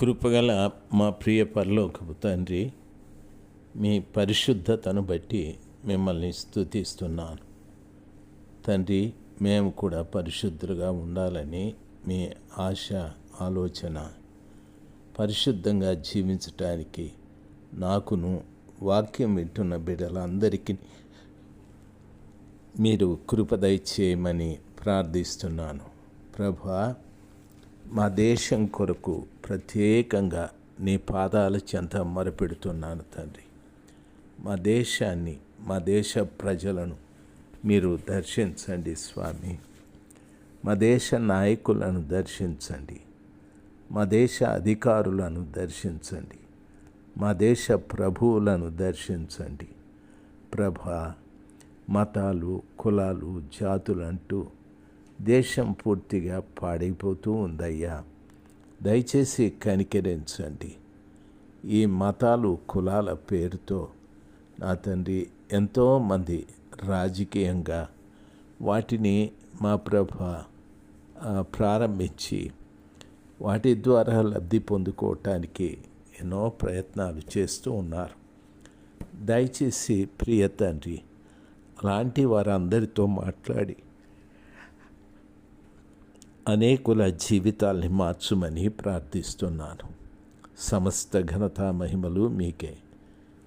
కృపగల మా ప్రియ పరలోకపు తండ్రి మీ పరిశుద్ధతను బట్టి మిమ్మల్ని స్తుతిస్తున్నాను. తండ్రి మేము కూడా పరిశుద్ధులుగా ఉండాలని మీ ఆశ ఆలోచన పరిశుద్ధంగా జీవించటానికి నాకును వాక్యం వింటున్న బిడ్డలందరికీ మీరు కృప దయచేయమని ప్రార్థిస్తున్నాను. ప్రభా మా దేశం కొరకు ప్రత్యేకంగా నీ పాదాల చెంత మొరపెడుతున్నాను తండ్రి. మా దేశాన్ని మా దేశ ప్రజలను మీరు దర్శించండి స్వామి. మా దేశ నాయకులను దర్శించండి. మా దేశ అధికారులను దర్శించండి. మా దేశ ప్రభువులను దర్శించండి. ప్రభా మతాలు కులాలు జాతులంటూ దేశం పూర్తిగా పాడైపోతూ ఉందయ్యా. దయచేసి కనికరించండి. ఈ మతాలు కులాల పేరుతో నా తండ్రి ఎంతోమంది రాజకీయంగా వాటిని మా ప్రభ ప్రారంభించి వాటి ద్వారా లబ్ధి పొందుకోవటానికి ఎన్నో ప్రయత్నాలు చేస్తూ ఉన్నారు. దయచేసి ప్రియ తండ్రి అలాంటి వారందరితో మాట్లాడి అనేకుల జీవితాల్ని మార్చుమని ప్రార్థిస్తున్నాను. సమస్త ఘనత మహిమలు మీకే.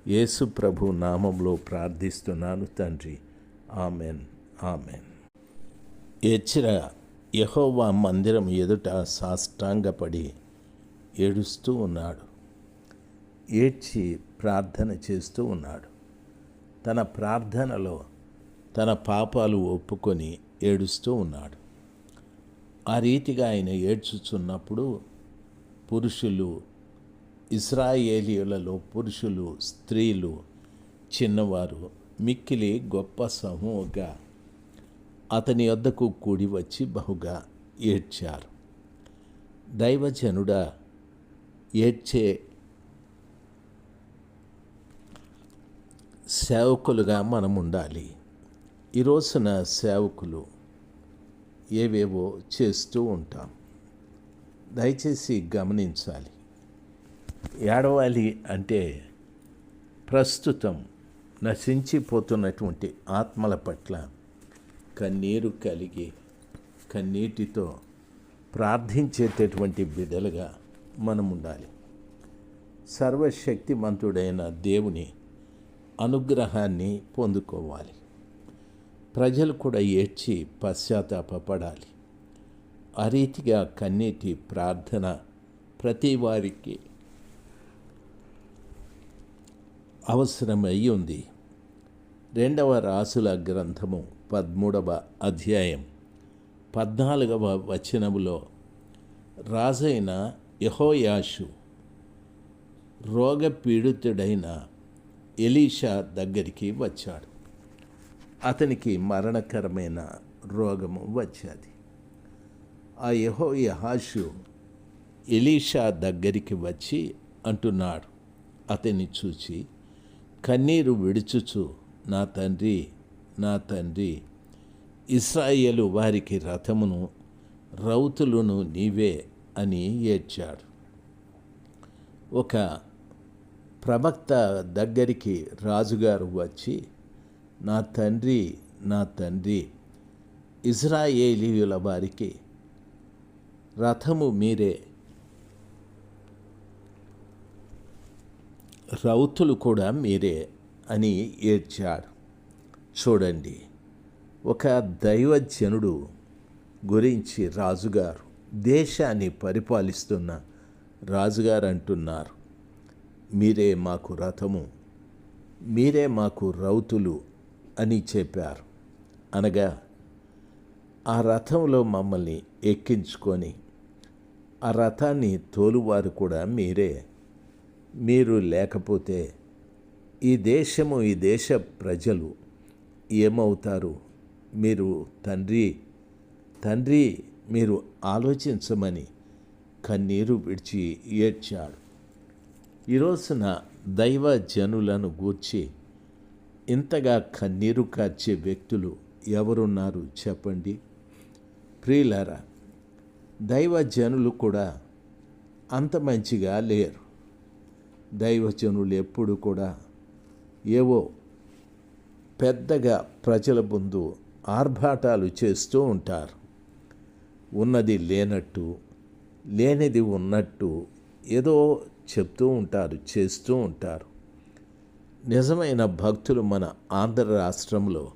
యేసు ప్రభు నామంలో ప్రార్థిస్తున్నాను తండ్రి. ఆమెన్. ఆమెన్. ఎచ్చిర యహోవా మందిరం ఎదుట సాష్టాంగపడి ఏడుస్తూ ఉన్నాడు. ఏడ్చి ప్రార్థన చేస్తూ ఉన్నాడు. తన ప్రార్థనలో తన పాపాలు ఒప్పుకొని ఏడుస్తూ ఉన్నాడు. ఆ రీతిగా ఆయన ఏడ్చుచున్నప్పుడు పురుషులు ఇస్రాయేలీయులలో పురుషులు స్త్రీలు చిన్నవారు మిక్కిలి గొప్ప సమూహగా అతని వద్దకు కూడి వచ్చి బహుగా ఏడ్చారు. దైవజనుడా ఏడ్చే సేవకులుగా మనం ఉండాలి ఈ రోజున సేవకులు ఏవేవో చేస్తూ ఉంటాం. దయచేసి గమనించాలి. ఏడవాలి అంటే ప్రస్తుతం నశించిపోతున్నటువంటి ఆత్మల పట్ల కన్నీరు కలిగి కన్నీటితో ప్రార్థించేటటువంటి బిడ్డలుగా మనం ఉండాలి. సర్వశక్తిమంతుడైన దేవుని అనుగ్రహాన్ని పొందుకోవాలి. ప్రజలు కూడా ఏడ్చి పశ్చాత్తాపడాలి ఆ రీతిగా కన్నీటి ప్రార్థన ప్రతి వారికి అవసరమై ఉంది. రెండవ రాసుల గ్రంథము పదమూడవ అధ్యాయం పద్నాలుగవ వచనములో రాజైన యహోయాషు రోగపీడితుడైన ఎలీషా దగ్గరికి వచ్చాడు. అతనికి మరణకరమైన రోగము వచ్చేది. ఆ యహో యహాషు ఎలీషా దగ్గరికి వచ్చి అంటున్నాడు అతన్ని చూచి కన్నీరు విడుచుచు నా తండ్రి నా తండ్రి ఇస్రాయేలు వారికి రథమును రౌతులను నీవే అని ఏడ్చాడు. ఒక ప్రవక్త దగ్గరికి రాజుగారు వచ్చి నా తండ్రి నా తండ్రి ఇజ్రాయేలీయుల వారికి రథము మీరే. రౌతులు కూడా మీరే అని ఏడ్చాడు చూడండి ఒక దైవజనుడు గురించి రాజుగారు దేశాన్ని పరిపాలిస్తున్న రాజుగారు అంటున్నారు మీరే మాకు రథము మీరే మాకు రౌతులు అని చెప్పారు. అనగా ఆ రథంలో మమ్మల్ని ఎక్కించుకొని ఆ రథాన్ని తోలువారు కూడా మీరే. మీరు లేకపోతే ఈ దేశము ఈ దేశ ప్రజలు ఏమవుతారు? మీరు తండ్రి తండ్రి మీరు ఆలోచించమని కన్నీరు విడిచి ఏడ్చాడు. ఈ రోజున దైవ జనులను గూర్చి ఇంతగా కన్నీరు కార్చే వ్యక్తులు ఎవరున్నారు చెప్పండి? ప్రియులారా దైవజనులు కూడా అంత మంచిగా లేరు. దైవజనులు ఎప్పుడు కూడా ఏవో పెద్దగా ప్రజల ముందు ఆర్భాటాలు చేస్తూ ఉంటారు. ఉన్నది లేనట్టు లేనిది ఉన్నట్టు ఏదో చెప్తూ ఉంటారు చేస్తూ ఉంటారు. నిజమైన భక్తులు మన ఆంధ్ర రాష్ట్రంలో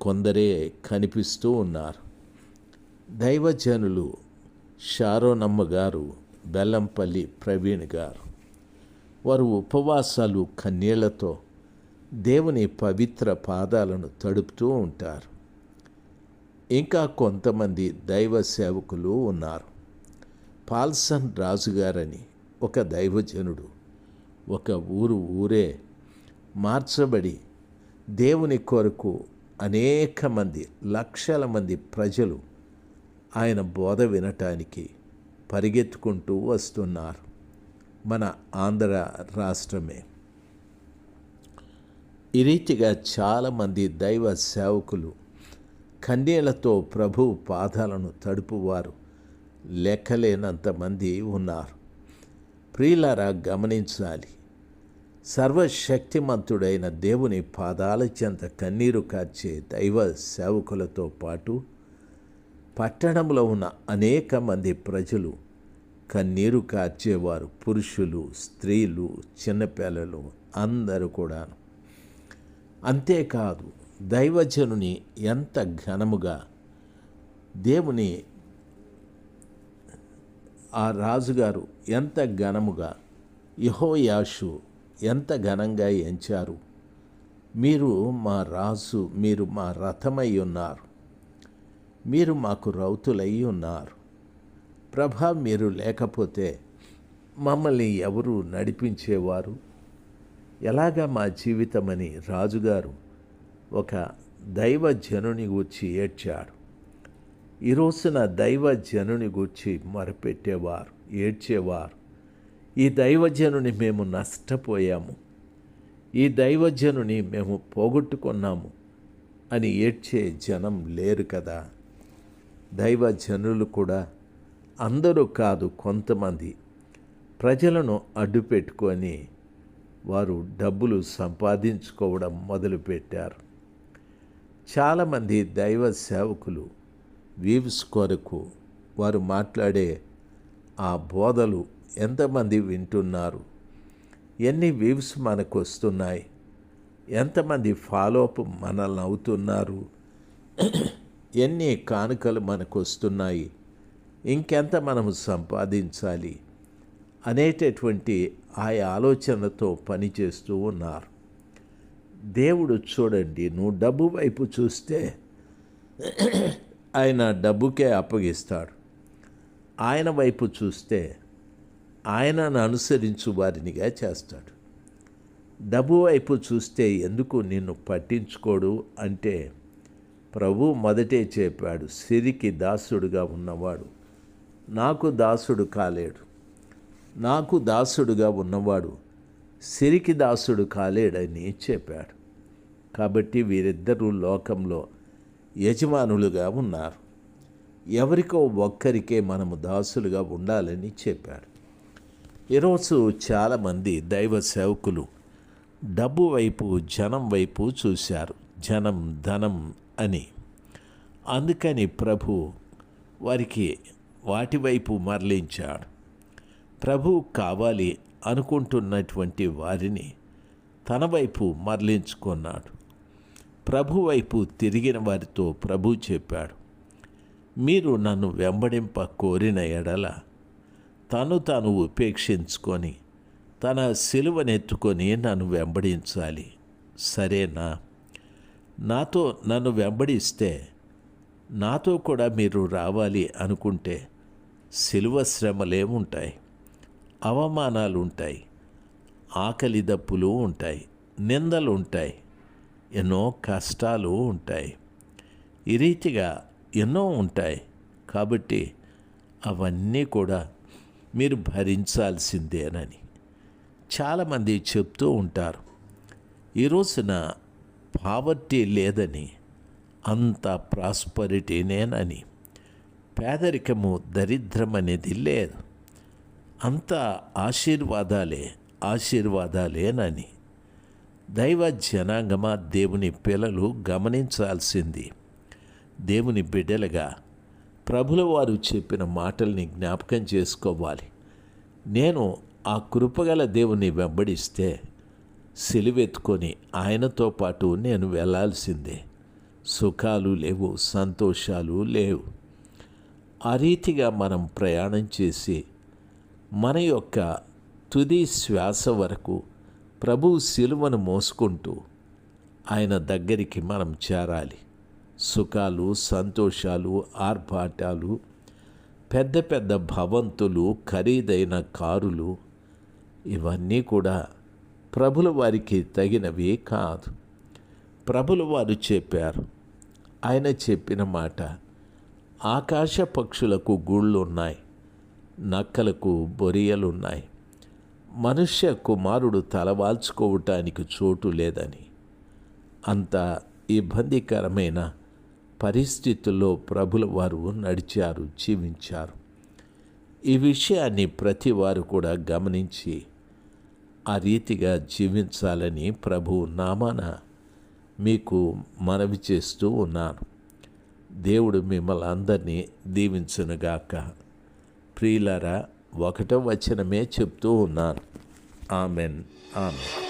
కొందరే కనిపిస్తూ ఉన్నారు. దైవజనులు షారోనమ్మ గారు బెల్లంపల్లి ప్రవీణ్ గారు వారు ఉపవాసాలు కన్నీళ్ళతో దేవుని పవిత్ర పాదాలను తడుపుతూ ఉంటారు. ఇంకా కొంతమంది దైవ సేవకులు ఉన్నారు. పాల్సన్ రాజుగారని ఒక దైవజనుడు ఒక ఊరు ఊరే మార్చబడి దేవుని కొరకు అనేక మంది లక్షల మంది ప్రజలు ఆయన బోధ వినటానికి పరిగెత్తుకుంటూ వస్తున్నారు మన ఆంధ్ర రాష్ట్రమే. ఈ రీతిగా చాలామంది దైవ సేవకులు కన్యలతో ప్రభు పాదాలను తడుపువారు లెక్కలేనంతమంది ఉన్నారు. ప్రియులారా గమనించాలి. సర్వశక్తిమంతుడైన దేవుని పాదాల చెంత కన్నీరు కార్చే దైవ సేవకులతో పాటు పట్టణంలో ఉన్న అనేక మంది ప్రజలు కన్నీరు కార్చేవారు పురుషులు స్త్రీలు చిన్నపిల్లలు అందరూ కూడా అంతేకాదు దైవజనుని ఎంత ఘనముగా దేవుని ఆ రాజుగారు ఎంత ఘనముగా యహోయాషు ఎంత ఘనంగా ఎంచారు. మీరు మా రాజు మీరు మా రథమై ఉన్నారు. మీరు మాకు రౌతులై ఉన్నారు. ప్రభా మీరు లేకపోతే మమ్మల్ని ఎవరు నడిపించేవారు? ఎలాగా మా జీవితమని రాజుగారు ఒక దైవజనుని గూర్చి ఏడ్చాడు. ఈరోజున దైవజనుని గూర్చి మొరపెట్టేవారు ఏడ్చేవారు. ఈ దైవజనుని మేము నష్టపోయాము. ఈ దైవజనుని మేము పోగొట్టుకున్నాము అని ఏడ్చే జనం లేరు కదా. దైవజనులు కూడా అందరూ కాదు కొంతమంది. ప్రజలను అడ్డు పెట్టుకొని వారు డబ్బులు సంపాదించుకోవడం మొదలుపెట్టారు. చాలామంది దైవ సేవకులు వీవ్స్ కొరకు వారు మాట్లాడే ఆ బోధలు ఎంతమంది వింటున్నారు? ఎన్ని వ్యూస్ మనకు వస్తున్నాయి? ఎంతమంది ఫాలోఅప్ మనల్ని అవుతున్నారు ఎన్ని కానుకలు మనకు వస్తున్నాయి? ఇంకెంత మనము సంపాదించాలి? అనేటటువంటి ఆయా ఆలోచనతో పనిచేస్తూ ఉన్నారు. దేవుడు చూడండి నువ్వు డబ్బు వైపు చూస్తే ఆయన డబ్బుకే అప్పగిస్తాడు. ఆయన వైపు చూస్తే ఆయనను అనుసరించు వారినిగా చేస్తాడు. డబ్బు వైపు చూస్తే ఎందుకు నిన్ను పట్టించుకోడు అంటే ప్రభు మొదటే చెప్పాడు సిరికి దాసుడుగా ఉన్నవాడు. నాకు దాసుడు కాలేడు. నాకు దాసుడుగా ఉన్నవాడు సిరికి దాసుడు కాలేడని చెప్పాడు. కాబట్టి వీరిద్దరూ లోకంలో యజమానులుగా ఉన్నారు. ఎవరికో ఒక్కరికే మనము దాసులుగా ఉండాలని చెప్పాడు. ఈరోజు చాలామంది దైవ సేవకులు డబ్బు వైపు జనం వైపు చూశారు. జనం ధనం అని. అందుకని ప్రభు వారికి వాటి వైపు మరలించాడు. ప్రభు కావాలి అనుకుంటున్నటువంటి వారిని తన వైపు మరలించుకున్నాడు. ప్రభు వైపు తిరిగిన వారితో ప్రభు చెప్పాడు మీరు నన్ను వెంబడింప కోరిన ఎడల తను తాను ఉపేక్షించుకొని తన సిలువనెత్తుకొని నన్ను వెంబడించాలి. సరేనా? నాతో నన్ను వెంబడిస్తే నాతో కూడా మీరు రావాలి అనుకుంటే సిలువ శ్రమలేముంటాయి? అవమానాలు ఉంటాయి ఆకలి దప్పులు ఉంటాయి. నిందలు ఉంటాయి ఎన్నో కష్టాలు ఉంటాయి. ఈ రీతిగా ఎన్నో ఉంటాయి. కాబట్టి అవన్నీ కూడా మీరు భరించాల్సిందేనని చాలామంది చెప్తూ ఉంటారు. ఈ రోజున పావర్టీ లేదని అంత ప్రాస్పరిటీనేనని పేదరికము దరిద్రం అనేది లేదు. అంత ఆశీర్వాదాలే ఆశీర్వాదాలేనని దైవ జనాంగమా దేవుని పిల్లలు గమనించాల్సింది. దేవుని బిడ్డలుగా ప్రభుల వారు చెప్పిన మాటల్ని జ్ఞాపకం చేసుకోవాలి. నేను ఆ కృపగల దేవుని వెంబడిస్తే సెలివెత్తుకొని ఆయనతో పాటు నేను వెళ్ళాల్సిందే సుఖాలు లేవు సంతోషాలు లేవు. ఆ రీతిగా మనం ప్రయాణం చేసి మన యొక్క తుది శ్వాస వరకు ప్రభు శిలువను మోసుకుంటూ ఆయన దగ్గరికి మనం చేరాలి. సుఖాలు సంతోషాలు ఆర్భాటాలు పెద్ద పెద్ద భవంతులు ఖరీదైన కారులు ఇవన్నీ కూడా ప్రభుల వారికి తగినవి కాదు. ప్రభుల వారు చెప్పారు. ఆయన చెప్పిన మాట ఆకాశ పక్షులకు గూళ్ళు ఉన్నాయి నక్కలకు బొరియలున్నాయి. మనుష్య కుమారుడు తలవాల్చుకోవటానికి చోటు లేదని. అంత ఇబ్బందికరమైన పరిస్థితుల్లో ప్రభుల వారు నడిచారు జీవించారు. ఈ విషయాన్ని ప్రతి వారు కూడా గమనించి ఆ రీతిగా జీవించాలని ప్రభు నామాన మీకు మనవి చేస్తూ ఉన్నాను దేవుడు మిమ్మల్ని అందరినీ దీవించునుగాక. ప్రియులరా ఒకటో వచనమే చెప్తూ ఉన్నాను. ఆమెన్. ఆమెన్.